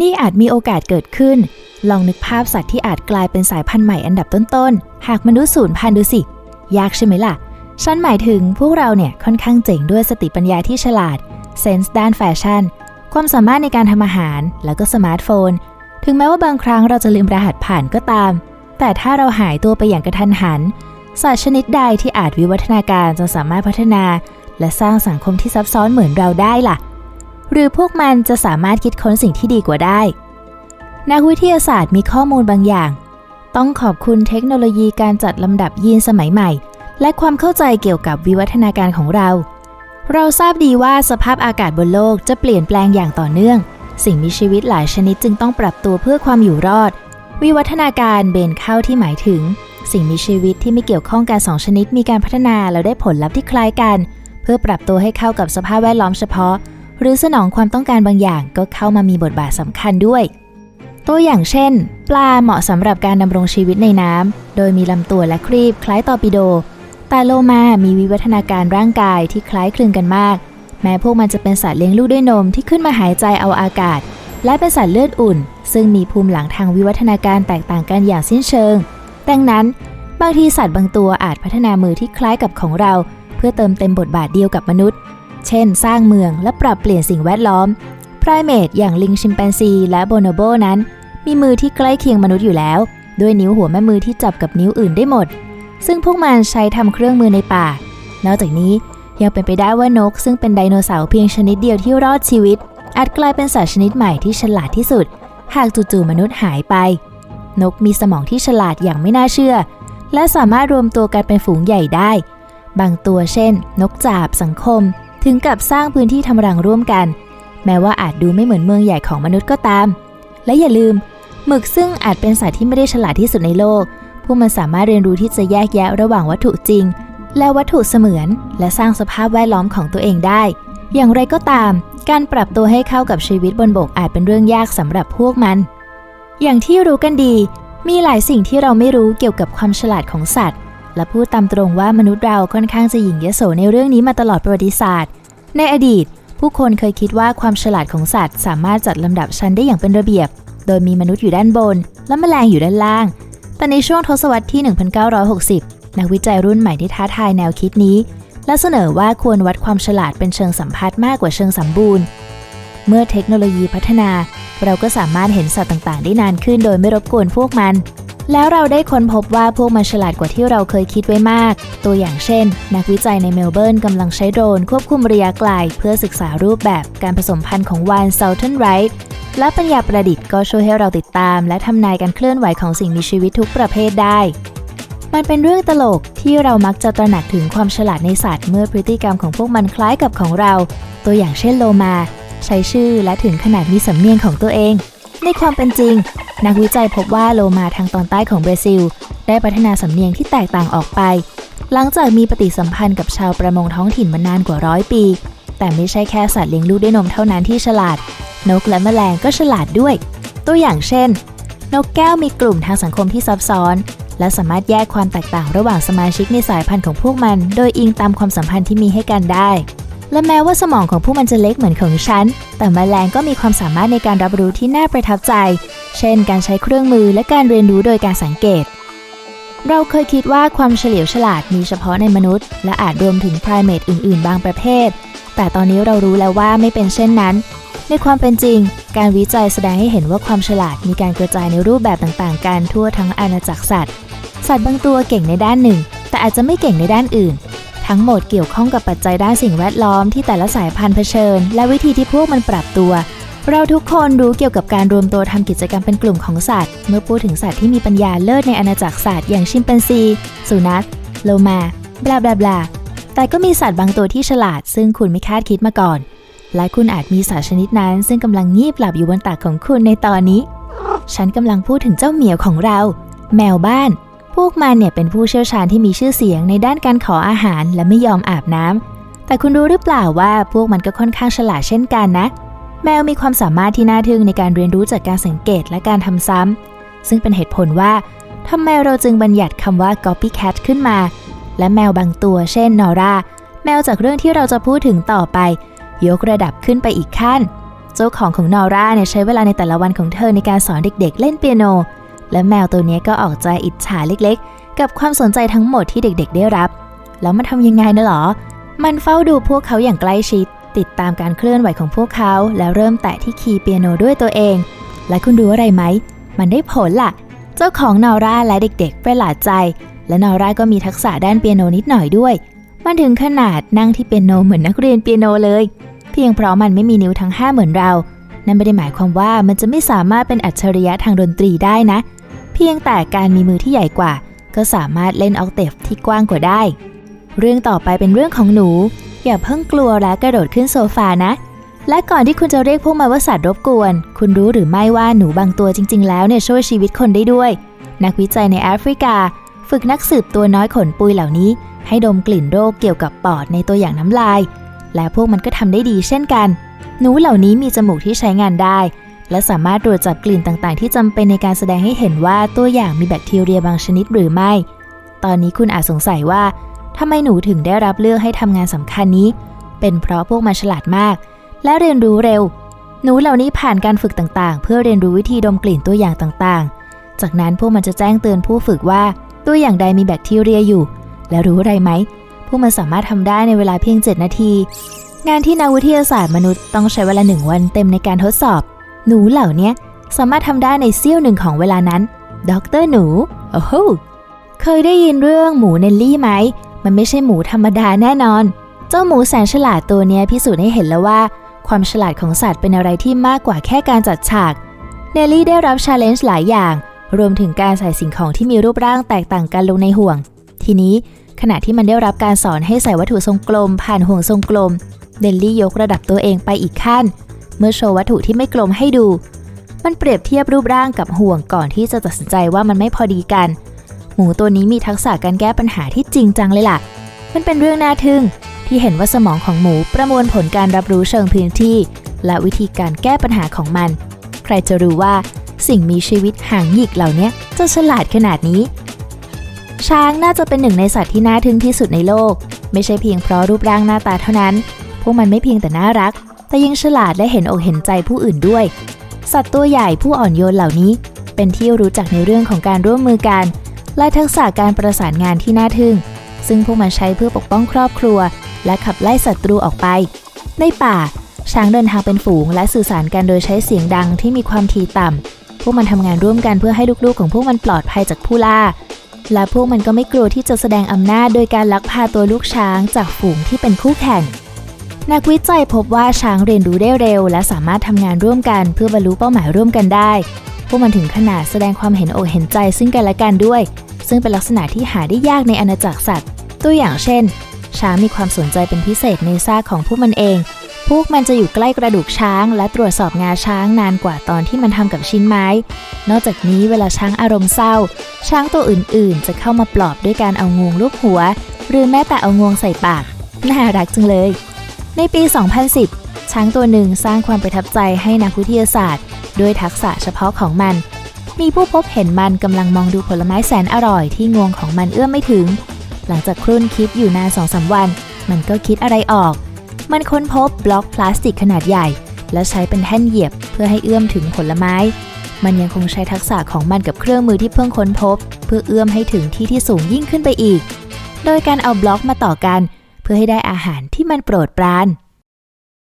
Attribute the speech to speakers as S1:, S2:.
S1: นี่อาจมีโอกาสเกิดขึ้น ลองนึกภาพสัตว์ที่อาจกลายเป็นสายพันธุ์ใหม่อันดับต้นๆ หากมนุษย์สูญพันธุ์ดูสิ ยากใช่ไหมล่ะ ฉันหมายถึงพวกเราเนี่ยค่อนข้างเจ๋งด้วยสติปัญญาที่ฉลาด เซนส์ด้านแฟชั่น ความสามารถในการทำอาหาร แล้วก็สมาร์ทโฟน ถึงแม้ว่าบางครั้งเราจะลืมรหัสผ่านก็ตาม แต่ถ้าเราหายตัวไปอย่างกระทันหัน สัตว์ชนิดใดที่อาจวิวัฒนาการจนสามารถพัฒนา และสร้างสังคมที่ซับซ้อนเหมือนเราได้ล่ะ หรือพวกมันจะสามารถคิดค้นสิ่งที่ดีกว่าได้ นักวิทยาศาสตร์มีข้อมูลบางอย่าง ต้องขอบคุณเทคโนโลยีการจัดลำดับยีนสมัยใหม่ และความเข้าใจเกี่ยวกับวิวัฒนาการของเรา เราทราบดีว่าสภาพอากาศบนโลกจะเปลี่ยนแปลงอย่างต่อเนื่อง สิ่งมีชีวิตหลายชนิดจึงต้องปรับตัวเพื่อความอยู่รอด วิวัฒนาการเบนเข้าที่หมายถึง สิ่งมีชีวิตที่ไม่เกี่ยวข้องกันสองชนิดมีการพัฒนาแล้วได้ผลลัพธ์ที่คล้ายกัน เพื่อปรับตัวให้เข้ากับสภาพแวดล้อมเฉพาะ หรือสนองความต้องการบางอย่างก็เข้ามามีบทบาทสำคัญด้วย ตัวอย่างเช่น ปลาเหมาะสำหรับการดำรงชีวิตในน้ำโดยมีลำตัวและครีบคล้ายตอร์ปิโด แต่โลมามีวิวัฒนาการร่างกายที่คล้ายคลึงกันมาก แม้พวกมันจะเป็นสัตว์เลี้ยงลูกด้วยนมที่ขึ้นมาหายใจเอาอากาศ และเป็นสัตว์เลือดอุ่น ซึ่งมีภูมิหลังทางวิวัฒนาการแตกต่างกันอย่างสิ้นเชิง ดังนั้น บางทีสัตว์บางตัวอาจพัฒนามือที่คล้ายกับของเรา เพื่อเติมเต็มบทบาทเดียวกับมนุษย์ เช่น สร้างเมืองและปรับเปลี่ยนสิ่งแวดล้อมไพรเมตอย่างลิงชิมแปนซี และโบโนโบนั้น มีมือที่ใกล้เคียงมนุษย์อยู่แล้ว ด้วยนิ้วหัวแม่มือที่จับกับนิ้วอื่นได้หมด ซึ่งพวกมันใช้ทำเครื่องมือในป่า นอกจากนี้ยังเป็นไปได้ว่านก ซึ่งเป็นไดโนเสาร์เพียงชนิดเดียวที่รอดชีวิต อาจกลายเป็นสัตว์ชนิดใหม่ที่ฉลาดที่สุด หากจู่ๆมนุษย์หายไป นกมีสมองที่ฉลาดอย่างไม่น่าเชื่อ และสามารถรวมตัวกันเป็นฝูงใหญ่ได้ บางตัวเช่น นกจาบสังคม ถึงกับสร้างพื้นที่ทำรังร่วมกัน แม้ว่าอาจดูไม่เหมือนเมืองใหญ่ของมนุษย์ก็ตาม และอย่าลืม หมึกซึ่งอาจเป็นสัตว์ที่ไม่ได้ฉลาดที่สุดในโลก พวกมันสามารถเรียนรู้ที่จะแยกแยะระหว่างวัตถุจริง และวัตถุเสมือน และสร้างสภาพแวดล้อมของตัวเองได้ อย่างไรก็ตาม การปรับตัวให้เข้ากับชีวิตบนบกอาจเป็นเรื่องยากสำหรับพวกมัน อย่างที่รู้กันดี มีหลายสิ่งที่เราไม่รู้เกี่ยวกับความฉลาดของสัตว์และพูดตามตรงว่ามนุษย์เราค่อนข้างจะหยิ่งยโสในเรื่องนี้มาตลอดประวัติศาสตร์ ในอดีต ผู้คนเคยคิดว่าความฉลาดของสัตว์ สามารถจัดลำดับชั้นได้อย่างเป็นระเบียบ โดยมีมนุษย์อยู่ด้านบน และแมลงอยู่ด้านล่าง แต่ในช่วงทศวรรษที่ 1960 นักวิจัยรุ่นใหม่ที่ท้าทายแนวคิดนี้ และเสนอว่าควรวัดความฉลาดเป็นเชิงสัมผัสมากกว่าเชิงสมบูรณ์ เมื่อเทคโนโลยีพัฒนา เราก็สามารถเห็นสัตว์ต่างๆ ได้นานขึ้นโดยไม่รบกวนพวกมัน แล้วเราได้ค้นพบว่าพวกมันฉลาดกว่าที่เราเคยคิดไว้มาก ตัวอย่างเช่น นักวิจัยในเมลเบิร์นกำลังใช้โดรนควบคุมระยะไกล เพื่อศึกษารูปแบบการผสมพันธุ์ของวานเซาเทนไรท์และปัญญาประดิษฐ์ก็ช่วยให้เราติดตาม และทำนายการเคลื่อนไหวของสิ่งมีชีวิตทุกประเภทได้ มันเป็นเรื่องตลกที่เรามักจะตระหนักถึงความฉลาดในสัตว์เมื่อพฤติกรรมของพวกมันคล้ายกับของเรา ตัวอย่างเช่นโลมา ใช้ชื่อและถึงขนาดมีสำเนียงของตัวเอง ในความเป็นจริง นักวิจัยพบว่าโลมาทางตอนใต้ของบราซิล ได้พัฒนาสำเนียงที่แตกต่างออกไป หลังจากมีปฏิสัมพันธ์กับชาวประมงท้องถิ่นมานานกว่าร้อยปี แต่ไม่ใช่แค่สัตว์เลี้ยงลูกด้วยนมเท่านั้นที่ฉลาด นกและแมลงก็ฉลาดด้วย ตัวอย่างเช่น นกแก้วมีกลุ่มทางสังคมที่ซับซ้อน และสามารถแยกความแตกต่างระหว่างสมาชิกในสายพันธุ์ของพวกมัน โดยอิงตามความสัมพันธ์ที่มีให้กันได้ และแม้ว่าสมองของพวกมันจะเล็กเหมือนของฉัน แต่แมลงก็มีความสามารถในการรับรู้ที่น่าประทับใจ เช่น การใช้เครื่องมือและการเรียนรู้โดยการสังเกต เราเคยคิดว่าความเฉลียวฉลาดมีเฉพาะในมนุษย์ และอาจรวมถึงไพรเมตอื่น ๆ บางประเภท แต่ตอนนี้เรารู้แล้วว่าไม่เป็นเช่นนั้น ในความเป็นจริง การวิจัยแสดงให้เห็นว่าความฉลาดมีการกระจายในรูปแบบต่าง ๆ กันทั่วทั้งอาณาจักรสัตว์ สัตว์บางตัวเก่งในด้านหนึ่ง แต่อาจจะไม่เก่งในด้านอื่น ทั้งหมดเกี่ยวข้องกับปัจจัยด้านสิ่งแวดล้อมที่แต่ละสายพันธุ์เผชิญ และวิธีที่พวกมันปรับตัว เราทุกคนรู้เกี่ยวกับการรวมตัวทำกิจกรรมเป็นกลุ่มของสัตว์ เมื่อพูดถึงสัตว์ที่มีปัญญาเลิศในอาณาจักรสัตว์อย่างชิมแปนซี สุนัข โลมาบลาบลาบลาแต่ก็มีสัตว์บางตัวที่ฉลาด ซึ่งคุณไม่คาดคิดมาก่อน และคุณอาจมีสัตว์ชนิดนั้น ซึ่งกำลังงีบหลับอยู่บนตักของคุณในตอนนี้ ฉันกำลังพูดถึงเจ้าเหมียวของเรา แมวบ้าน วกมันเนี่ยเป็นผู้เชี่ยวชาญที่มีชื่อเสียงในด้านการขออาหารและไม่ยอมอาบน้ำแต่คุณรู้หรือเปล่าว่าพวกมันก็ค่อนข้างฉลาดเช่นกันนะ แมวมีความสามารถที่น่าทึ่งในการเรียนรู้จากการสังเกตและการทำซ้ำซึ่งเป็นเหตุผลว่าทำไมเราจึงบัญญัติคำว่า copycat ขึ้นมา และแมวบางตัว เช่นนอร่าแมวจากเรื่องที่เราจะพูดถึงต่อไป ยกระดับขึ้นไปอีกขั้น เจ้าของของนอร่าเนี่ยใช้เวลาในแต่ละวันของเธอในการสอนเด็กๆ เล่นเปียโน และแมวตัวนี้ก็ออกใจอิจฉาเล็กๆ กับความสนใจทั้งหมดที่เด็กๆ ได้รับ แล้วมันทำยังไงนะหรอ มันเฝ้าดูพวกเขาอย่างใกล้ชิด ติดตามการเคลื่อนไหวของพวกเขา แล้วเริ่มแตะที่คีย์เปียโนด้วยตัวเอง และคุณรู้อะไรไหม มันได้ผลล่ะ เจ้าของนอร่าและเด็กๆประหลาดใจ และนอร่าก็มีทักษะด้านเปียโนนิดหน่อยด้วย มันถึงขนาดนั่งที่เปียโนเหมือนนักเรียนเปียโนเลย เพียงเพราะมันไม่มีนิ้วทั้งห้าเหมือนเรา นั่นไม่ได้หมายความว่ามันจะไม่สามารถเป็นอัจฉริยะทางดนตรีได้นะเพียงแต่การมีมือที่ใหญ่กว่า ก็สามารถเล่นออกเตฟที่กว้างกว่าได้ เรื่องต่อไปเป็นเรื่องของหนู อย่าเพิ่งกลัวและกระโดดขึ้นโซฟานะ และก่อนที่คุณจะเรียกพวกมันว่าสัตว์รบกวน คุณรู้หรือไม่ว่าหนูบางตัวจริง ๆ แล้วเนี่ยช่วยชีวิตคนได้ด้วย นักวิจัยในแอฟริกา ฝึกนักสืบตัวน้อยขนปุยเหล่านี้ ให้ดมกลิ่นโรคเกี่ยวกับปอดในตัวอย่างน้ำลาย และพวกมันก็ทำได้ดีเช่นกัน หนูเหล่านี้มีจมูกที่ใช้งานได้ และสามารถตรวจจับกลิ่นต่างๆ ที่จำเป็นในการแสดงให้เห็นว่าตัวอย่างมีแบคทีเรียบางชนิดหรือไม่ ตอนนี้คุณอาจสงสัยว่าทำไมหนูถึงได้รับเลือกให้ทำงานสำคัญนี้ เป็นเพราะพวกมันฉลาดมาก และเรียนรู้เร็ว หนูเหล่านี้ผ่านการฝึกต่างๆ เพื่อเรียนรู้วิธีดมกลิ่นตัวอย่างต่างๆ จากนั้นพวกมันจะแจ้งเตือนผู้ฝึกว่าตัวอย่างใดมีแบคทีเรียอยู่ และรู้อะไรไหม พวกมันสามารถทำได้ในเวลาเพียง 7 นาที งานที่นักวิทยาศาสตร์มนุษย์ต้องใช้เวลาหนึ่งวันเต็มในการทดสอบ หนูเหล่านี้สามารถทำได้ในเสี้ยวหนึ่งของเวลานั้นด็อกเตอร์หนู โอ้โห เคยได้ยินเรื่องหมูเนลลี่ไหม มันไม่ใช่หมูธรรมดาแน่นอน เจ้าหมูแสนฉลาดตัวนี้พิสูจน์ให้เห็นแล้วว่า ความฉลาดของสัตว์เป็นอะไรที่มากกว่าแค่การจัดฉาก เนลลี่ได้รับชาเลนจ์หลายอย่าง รวมถึงการใส่สิ่งของที่มีรูปร่างแตกต่างกันลงในห่วง ทีนี้ขณะที่มันได้รับการสอนให้ใส่วัตถุทรงกลม ผ่านห่วงทรงกลม เนลลี่ยกระดับตัวเองไปอีกขั้น เมื่อโชว์วัตถุที่ไม่กลมให้ดู มันเปรียบเทียบรูปร่างกับห่วงก่อนที่จะตัดสินใจว่ามันไม่พอดีกัน หมูตัวนี้มีทักษะการแก้ปัญหาที่จริงจังเลยล่ะ มันเป็นเรื่องน่าทึ่งที่เห็นว่าสมองของหมูประมวลผลการรับรู้เชิงพื้นที่ และวิธีการแก้ปัญหาของมัน ใครจะรู้ว่าสิ่งมีชีวิตหางหยิกเหล่านี้จะฉลาดขนาดนี้ ช้างน่าจะเป็นหนึ่งในสัตว์ที่น่าทึ่งที่สุดในโลก ไม่ใช่เพียงเพราะรูปร่างหน้าตาเท่านั้น พวกมันไม่เพียงแต่น่ารัก แต่ยังฉลาดและเห็นอกเห็นใจผู้อื่นด้วย สัตว์ตัวใหญ่ผู้อ่อนโยนเหล่านี้ เป็นที่รู้จักในเรื่องของการร่วมมือกัน และทักษะการประสานงานที่น่าทึ่ง ซึ่งพวกมันใช้เพื่อปกป้องครอบครัว และขับไล่ศัตรูออกไป ในป่า ช้างเดินทางเป็นฝูง และสื่อสารกันโดยใช้เสียงดังที่มีความถี่ต่ำพวกมันทำงานร่วมกันเพื่อให้ลูกๆของพวกมันปลอดภัยจากผู้ล่าและพวกมันก็ไม่กลัวที่จะแสดงอำนาจโดยการลักพาตัวลูกช้างจากฝูงที่เป็นคู่แข่ง นักวิจัยพบว่าช้างเรียนรู้ได้เร็ว และสามารถทำงานร่วมกันเพื่อบรรลุเป้าหมายร่วมกันได้ พวกมันถึงขนาดแสดงความเห็นอกเห็นใจซึ่งกันและกันด้วย ซึ่งเป็นลักษณะที่หาได้ยากในอาณาจักรสัตว์ ตัวอย่างเช่น ช้างมีความสนใจเป็นพิเศษในซากของพวกมันเอง พวกมันจะอยู่ใกล้กระดูกช้าง และตรวจสอบงาช้างนานกว่าตอนที่มันทำกับชิ้นไม้ นอกจากนี้เวลาช้างอารมณ์เศร้า ช้างตัวอื่นๆ จะเข้ามาปลอบด้วยการเอางวงลูบหัว หรือแม้แต่เอางวงใส่ปาก น่ารักจังเลย ในปี 2010 ช้างตัวหนึ่งสร้างความประทับใจให้นักวิทยาศาสตร์ ด้วยทักษะเฉพาะของมัน มีผู้พบเห็นมันกำลังมองดูผลไม้แสนอร่อยที่งวงของมันเอื้อมไม่ถึง หลังจากครุ่นคิดอยู่นานสองสาวัน มันก็คิดอะไรออก มันค้นพบบล็อกพลาสติกขนาดใหญ่ และใช้เป็นแท่นเหยียบเพื่อให้เอื้อมถึงผลไม้ มันยังคงใช้ทักษะของมันกับเครื่องมือที่เพิ่งค้นพบ เพื่อเอื้อมให้ถึงที่ที่สูงยิ่งขึ้นไปอีก โดยการเอาบล็อกมาต่อกันเพื่อให้ได้อาหารที่มันโปรดปราน